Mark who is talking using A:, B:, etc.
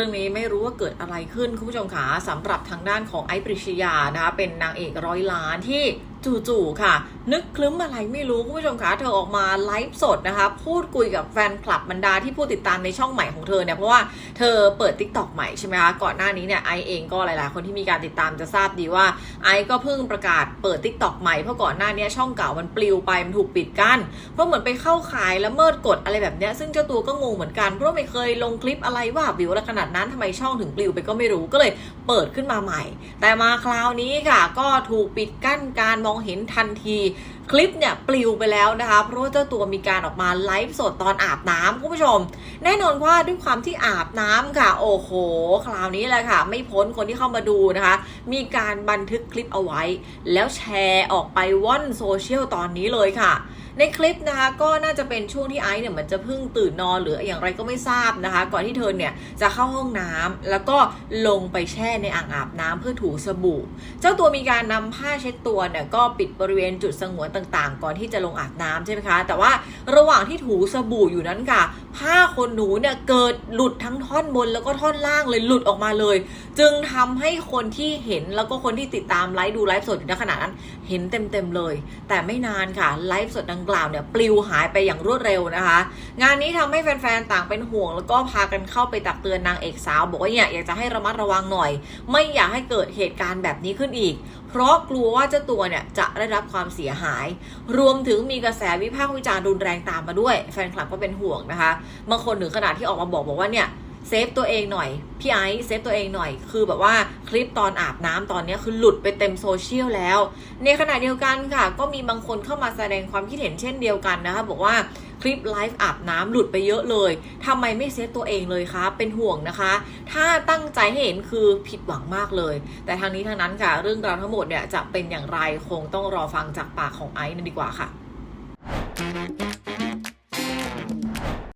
A: รื่องนี้ไม่รู้ว่าเกิดอะไรขึ้น คุณผู้ชมขาสำหรับทางด้านของไอ้ปริชยานะคะเป็นนางเอกร้อยล้านที่ จู่ๆค่ะ นึกคลึ้มอะไรไม่รู้คุณผู้ชมคะเธอออกมาไลฟ์สดนะคะ พูดคุยกับแฟนคลับบรรดาที่ผู้ติดตามในช่องใหม่ของเธอเนี่ย เพราะว่าเธอเปิด t ิ k t o k ใหม่ใช่ไหมคะก่อนหน้านี้เนี่ยไอเองก็หลายๆ คนที่มีการติดตามจะทราบดีว่าไอก็เพิ่งประกาศเปิด t ิ k t o k ใหม่เพราะก่อนหน้านี้ช่องเก่ามันปลิวไปมันถูกปิดกั้นเพราะเหมือนไปเข้าขายละเมิดกฎอะไรแบบเนี้ยซึ่งเจ้าตัวก็งงเหมือนกันเพราะไม่เคยลงคลิปอะไรว่าวิวอะไรขนาดนั้นทำไมช่องถึงปลิวไปก็ไม่รู้ก็เลยเปิดขึ้นมาใหม่ แต่มาคราวนี้ค่ะ ก็ถูกปิดกั้นการมองเห็นทันที คลิปเนี่ยปลิวไปแล้วนะคะ เพราะว่าเจ้าตัวมีการออกมาไลฟ์สดตอนอาบน้ำคุณผู้ชม แน่นอนว่าด้วยความที่อาบน้ำค่ะ โอ้โห คราวนี้แหละค่ะ ไม่พ้นคนที่เข้ามาดูนะคะ มีการบันทึกคลิปเอาไว้ แล้วแชร์ออกไปว่อนโซเชียลตอนนี้เลยค่ะในคลิปนะคะก็น่าจะเป็นช่วงที่ไอซ์เนี่ยเหมือนจะเพิ่งตื่นนอนหรืออย่างไรก็ไม่ทราบนะคะ ก่อนที่เธอเนี่ยจะเข้าห้องน้ำแล้วก็ลงไปแช่ในอ่างอาบน้ำเพื่อถูสบู่ เจ้าตัวมีการนำผ้าเช็ดตัวเนี่ยก็ปิดบริเวณจุดสงวนต่างๆ ก่อนที่จะลงอาบน้ำใช่ไหมคะ แต่ว่าระหว่างที่ถูสบู่อยู่นั้นค่ะ ผ้าขนหนูเนี่ยเกิดหลุดทั้งท่อนบนแล้วก็ท่อนล่างเลยหลุดออกมาเลย จึงทำให้คนที่เห็นแล้วก็คนที่ติดตามไลฟ์ดูไลฟ์สดอยู่ในขณะนั้น เห็นเต็มๆเลย แต่ไม่นานค่ะไลฟ์สดดังกล่าวเนี่ยปลิวหายไปอย่างรวดเร็วนะคะ งานนี้ทำให้แฟนๆต่างเป็นห่วง แล้วก็พากันเข้าไปตักเตือนนางเอกสาว บอกว่าเนี่ยอยากจะให้ระมัดระวังหน่อย ไม่อยากให้เกิดเหตุการณ์แบบนี้ขึ้นอีก เพราะกลัวว่าเจ้าตัวเนี่ยจะได้รับความเสียหาย รวมถึงมีกระแสวิพากษ์วิจารณ์รุนแรงตามมาด้วย แฟนคลับก็เป็นห่วงนะคะบางคนถึงขนาดที่ออกมาบอกบอกว่าเนี่ยเซฟตัวเองหน่อย พี่ไอซ์เซฟตัวเองหน่อย คือแบบว่าคลิปตอนอาบน้ำตอนนี้คือหลุดไปเต็มโซเชียลแล้ว ในขณะเดียวกันค่ะ ก็มีบางคนเข้ามาแสดงความคิดเห็นเช่นเดียวกันนะคะ บอกว่าคลิปไลฟ์อาบน้ำหลุดไปเยอะเลยทำไมไม่เซฟตัวเองเลยคะเป็นห่วงนะคะ ถ้าตั้งใจให้เห็นคือผิดหวังมากเลย แต่ทางนี้ทางนั้นค่ะ เรื่องราวทั้งหมดเนี่ยจะเป็นอย่างไรคงต้องรอฟังจากปากของไอซ์นั่นดีกว่าค่ะ